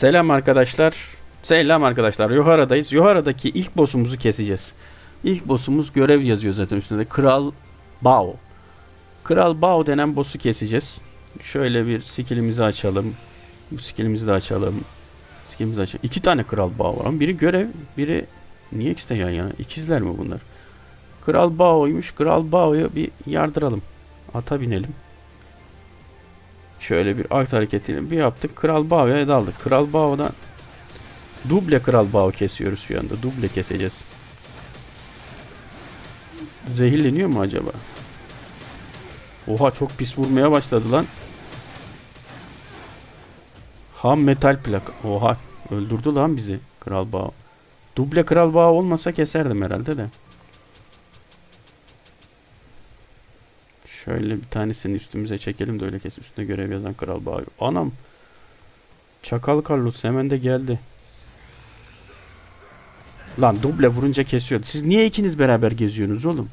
Selam arkadaşlar. Selam arkadaşlar. Yohara'dayız. Yohara'daki ilk boss'umuzu keseceğiz. İlk boss'umuz görev yazıyor zaten üstünde. Kral Bao. Kral Bao denen boss'u keseceğiz. Şöyle bir skill'imizi açalım. Bu skill'imizi de açalım. Skill'imizi açalım. İki tane Kral Bao var ama biri görev, biri niye ikisi de yan yana? İkizler mi bunlar? Kral Bao'ymuş. Kral Bao'yu bir yardıralım. Ata binelim. Şöyle bir art hareketini bir yaptık. Kral Bao'ya daldık. Kral Bao'dan duble Kral Bao kesiyoruz şu anda. Duble keseceğiz. Zehirleniyor mu acaba? Oha çok pis vurmaya başladı lan. Ham metal plak. Oha öldürdü lan bizi Kral Bao. Duble Kral Bao olmasa keserdim herhalde de. Şöyle bir tanesini üstümüze çekelim de öyle kes. Üstüne görev yazan Kral Bao. Anam. Çakal Carlos hemen de geldi. Lan duble vurunca kesiyor. Siz niye ikiniz beraber geziyorsunuz oğlum?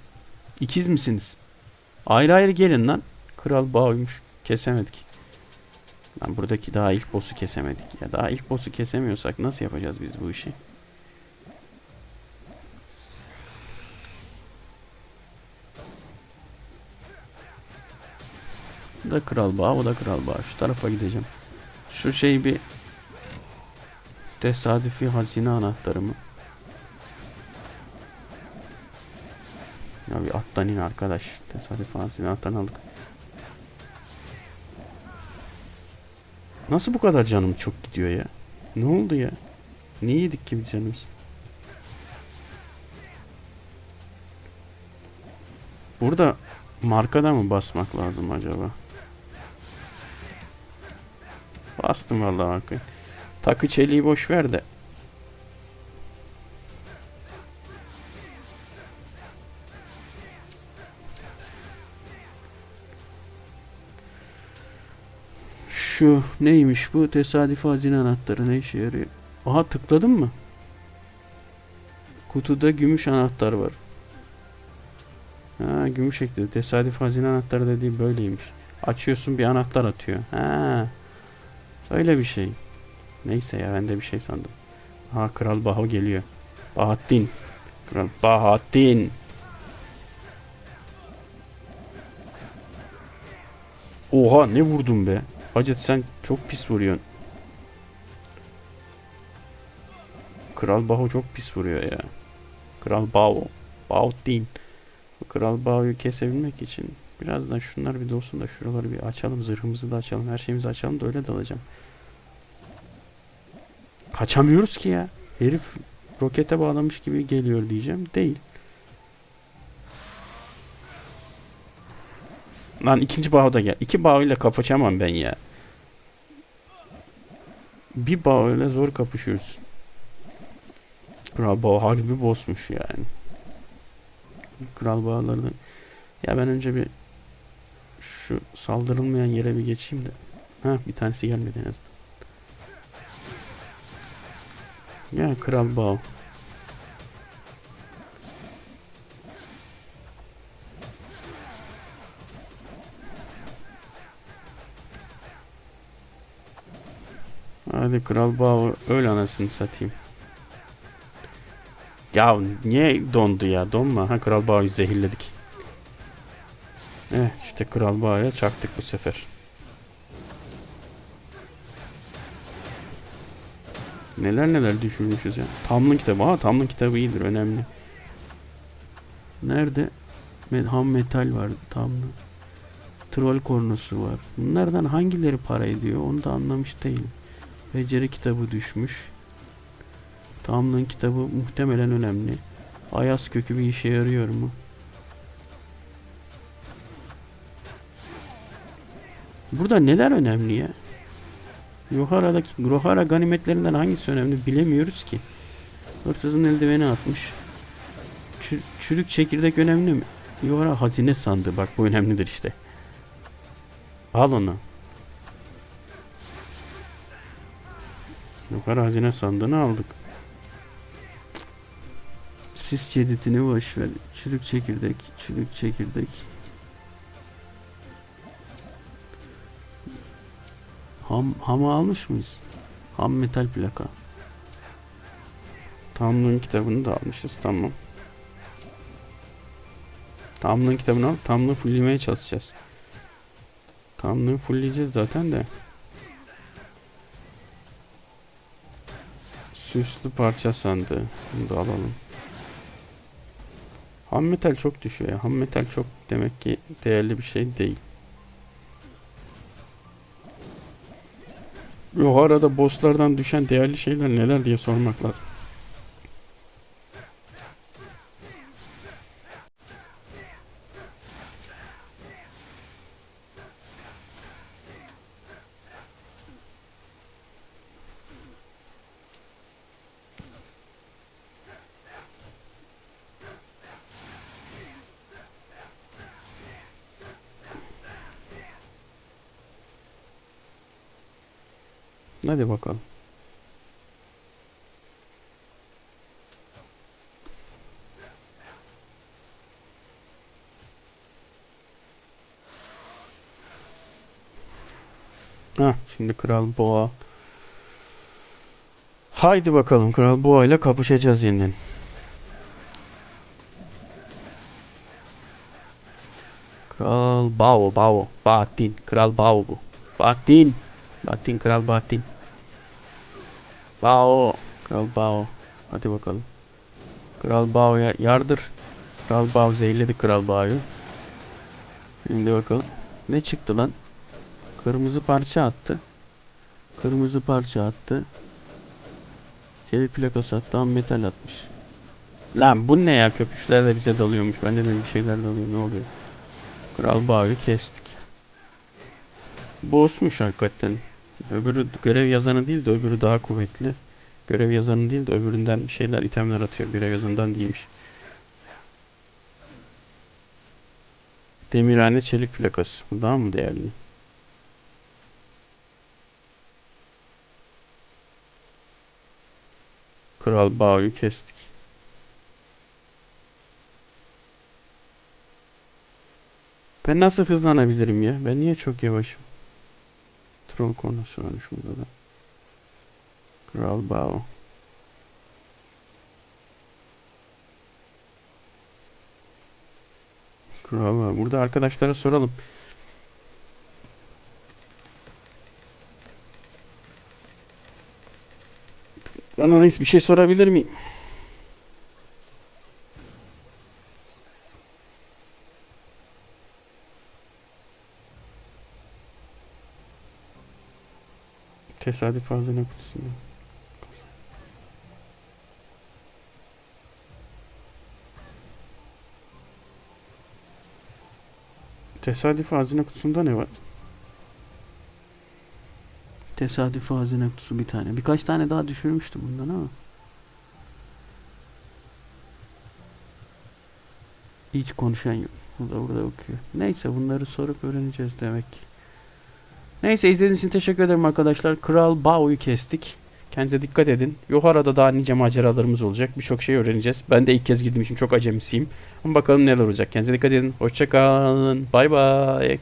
İkiz misiniz? Ayrı ayrı gelin lan. Kral Bao'ymuş. Kesemedik. Lan buradaki daha ilk boss'u kesemedik. Ya daha ilk boss'u kesemiyorsak nasıl yapacağız biz bu işi? Bu da Kral Bağ, o da Kral Bağ. Şu tarafa gideceğim. Şu şey bir tesadüfi hazine anahtarı mı? Ya bir attan in arkadaş. Tesadüfi hazine anahtarını aldık. Nasıl bu kadar canım çok gidiyor ya? Ne oldu ya? Ne yedik ki biz canımız? Burada markada mı basmak lazım acaba? Bastım vallahi markayı. Takı çeliği boş ver de. Şu neymiş bu? Tesadüfi hazine anahtarı ne işe yarıyor? Aha tıkladın mı? Kutuda gümüş anahtar var. Ha gümüş ekledi. Tesadüf hazine anahtarı dediği böyleymiş. Açıyorsun bir anahtar atıyor. Ha. Öyle bir şey. Neyse ya ben de bir şey sandım. Ha Kral Baho geliyor. Bahattin. Kral Bahattin. Oha ne vurdun be. Hacet sen çok pis vuruyorsun. Kral Baho çok pis vuruyor ya. Kral Baho. Bahattin. Kral Bao'yu kesebilmek için birazdan şunlar bir dolsun da şuraları bir açalım. Zırhımızı da açalım. Her şeyimizi açalım da öyle dalacağım. Kaçamıyoruz ki ya. Herif rokete bağlamış gibi geliyor diyeceğim. Değil. Lan ikinci bağı da gel. İki bağıyla kapışamam ben ya. Bir bağıyla zor kapışıyoruz. Kral bağı harbi bozmuş yani. Kral bağlarını ya ben önce bir şu saldırılmayan yere bir geçeyim de. Ha bir tanesi gelmedi en azından. Ya Kral Bao. Hadi Kral Bao öl anasını satayım. Ya niye dondu ya? Donma. Ha Kral Bao'yu zehirledik. Eh işte Kral Bao'ya çaktık bu sefer. Neler neler düşünmüşüz ya. Tamlın kitabı. Aa Tamlın kitabı iyidir. Önemli. Nerede? Ham metal var. Tamlı. Troll kornosu var. Bunlardan hangileri para ediyor? Onu da anlamış değilim. Beceri kitabı düşmüş. Tamlığın kitabı muhtemelen önemli. Ayaz kökü bir işe yarıyor mu? Burada neler önemli ya? Yohara'daki Grohara ganimetlerinden hangisi önemli bilemiyoruz ki. Hırsızın eldiveni atmış. Çü- çürük çekirdek önemli mi? Yohara hazine sandı. Bak bu önemlidir işte. Al onu. Yohara hazine sandığını aldık. Sis ceditini boş ver. Çürük çekirdek, çürük çekirdek. Ham, hamı almış mıyız? Ham metal plaka. Tamlığın kitabını da almışız. Tamam. Tamlığın kitabını al. Tamlığı fulllemeye çalışacağız. Tamlığı fullleyeceğiz zaten de. Süslü parça sandığı. Bunu da alalım. Ham metal çok düşüyor ya. Ham metal çok demek ki değerli bir şey değil. Yok arada bosslardan düşen değerli şeyler neler diye sormak lazım. Hadi bakalım. Ha, şimdi Kral Boğa. Haydi bakalım Kral Boğa ile kapışacağız yeniden. Kral Bao, Bao, Bahattin, Kral Bao bu. Bahattin, Bahattin, Kral Bahattin. Bao, Kral Bao. Hadi bakalım. Kral Bao'ya yardır. Kral Bao zehirledi Kral Bao'yu. Şimdi bakalım. Ne çıktı lan? Kırmızı parça attı. Kırmızı parça attı. Çelik plakası attı. Ham metal atmış. Lan bu ne ya? Köpüşler de bize dalıyormuş. Ben de bir şeyler dalıyor. Ne oluyor? Kral Bao'yu kestik. Bossmuş hakikaten. Öbürü görev yazanı değil de öbürü daha kuvvetli. Görev yazanı değil de öbüründen şeyler itemler atıyor. Görev yazanından değilmiş. Demirhane çelik plakası. Bu daha mı değerli? Kral Bao'yu kestik. Ben nasıl hızlanabilirim ya? Ben niye çok yavaşım? Troll konusu varmış burada da. Kral Bao. Kral Bao. Burada arkadaşlara soralım. Bana bir şey sorabilir miyim? Tesadüf hazine kutusunda. Tesadüf hazine kutusunda ne var? Tesadüf hazine kutusu bir tane. Birkaç tane daha düşürmüştüm bundan ama. Hiç konuşan yok. O da burada okuyor. Neyse bunları sorup öğreneceğiz demek ki. Neyse izlediğiniz için teşekkür ederim arkadaşlar. Kral Bao'yu kestik. Kendinize dikkat edin. Yohara'da daha nice maceralarımız olacak. Birçok şey öğreneceğiz. Ben de ilk kez girdiğim için çok acemisiyim. Ama bakalım neler olacak. Kendinize dikkat edin. Hoşçakalın. Bay bay.